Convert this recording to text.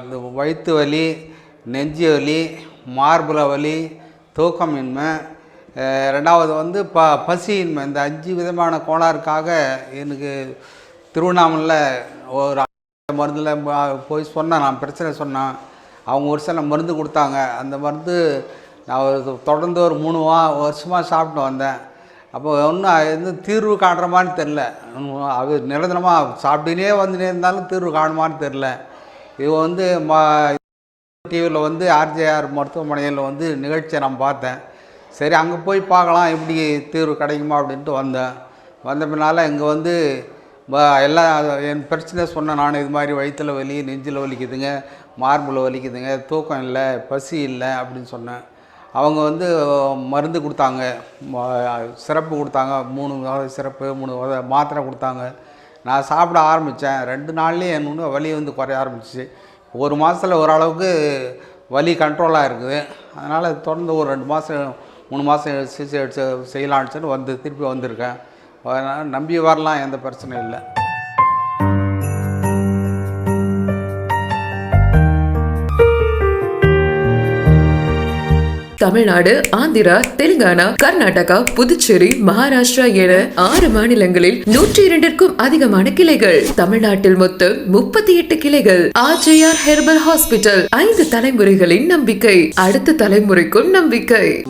இந்த வயிற்று வலி நெஞ்சு வலி மார்புல வலி தூக்கமின்மை ரெண்டாவது வந்து ப பசியின்மை. இந்த அஞ்சு விதமான கோளாறுக்காக எனக்கு திருவண்ணாமலையில் ஒரு மருந்தில் போய் சொன்னேன். நான் பிரச்சனை சொன்னேன். அவங்க ஒரு சில மருந்து கொடுத்தாங்க. அந்த மருந்து நான் தொடர்ந்து ஒரு மூணு வா வருஷமாக சாப்பிட்டு வந்தேன். அப்போ ஒன்றும் எந்த தீர்வு காட்டுற மாதிரி தெரில அது நிரந்தரமாக சாப்பிட்டுனே வந்துனே இருந்தாலும் தீர்வு காணுமான்னு தெரில இது வந்து மா டிவியில் வந்து ஆர்ஜேஆர் மருத்துவமனையில் வந்து நிகழ்ச்சியை நான் பார்த்தேன். சரி அங்கே போய் பார்க்கலாம் எப்படி தீர்வு கிடைக்குமா அப்படின்ட்டு வந்தேன். வந்த பின்னால் இங்கே வந்து எல்லாம் என் பிரச்சனை சொன்னேன் நான். இது மாதிரி வயிற்றில் வலி நெஞ்சில் வலிக்குதுங்க மார்பில் வலிக்குதுங்க தூக்கம் இல்லை பசி இல்லை அப்படின்னு சொன்னேன். அவங்க வந்து மருந்து கொடுத்தாங்க. ம- கொடுத்தாங்க. மூணு வகை சிறப்பு மூணு வகை மாத்திரை கொடுத்தாங்க. நான் சாப்பிட ஆரம்பித்தேன். ரெண்டு நாள்லேயே என்னோட வலி வந்து குறைய ஆரம்பிச்சிச்சு. ஒரு மாதத்தில் ஓரளவுக்கு வலி கண்ட்ரோலாக இருக்குது. அதனால் தொடர்ந்து ஒரு ரெண்டு மாதம் மூணு மாதம் சிகிச்சை செய்யலான்னு சொல்லி வந்து திருப்பி வந்திருக்கேன். அதனால் நம்பி வரலாம் எந்த பிரச்சனையும் இல்லை. தமிழ்நாடு ஆந்திரா தெலுங்கானா கர்நாடகா புதுச்சேரி மகாராஷ்டிரா என ஆறு மாநிலங்களில் நூற்றி இரண்டிற்கும் அதிகமான கிளைகள். தமிழ்நாட்டில் மொத்தம் முப்பத்தி எட்டு கிளைகள். ஆர்ஜேஆர் ஹெர்பல் ஹாஸ்பிட்டல் ஐந்து தலைமுறைகளின் நம்பிக்கை. அடுத்த தலைமுறைக்கும் நம்பிக்கை.